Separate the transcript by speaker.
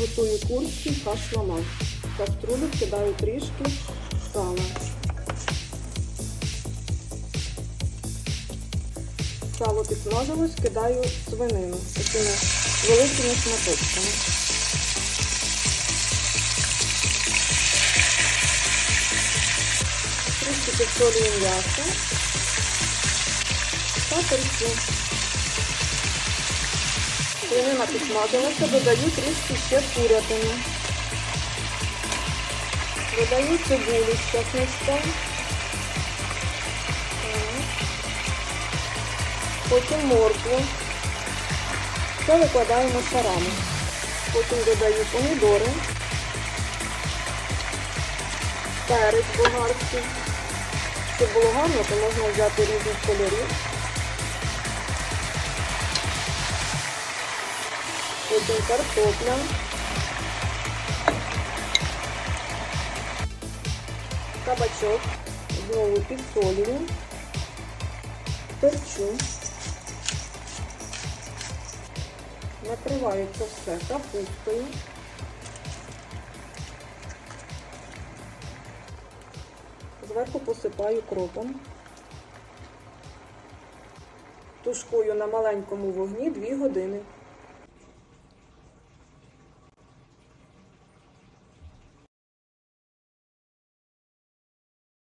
Speaker 1: Готую курський хаш-ламан. В каструлю кидаю трішки сала. Сало підсмажилось, кидаю свинину такими великими шматочками. Трішки підсолюю м'ясо та перцю. Свинина підсмажилася, додаю трішки ще курятини. Додаю цибулю з часничком. Потім моркву. Все викладаємо шарами. Потім додаю помідори. Перець болгарський. Щоб було гарно, то можна взяти різних кольорів. Потім картопля. Кабачок. Знову підсолюю. Перчу. Накриваю це все капустою. Зверху посипаю кропом. Тушкую на маленькому вогні 2 години.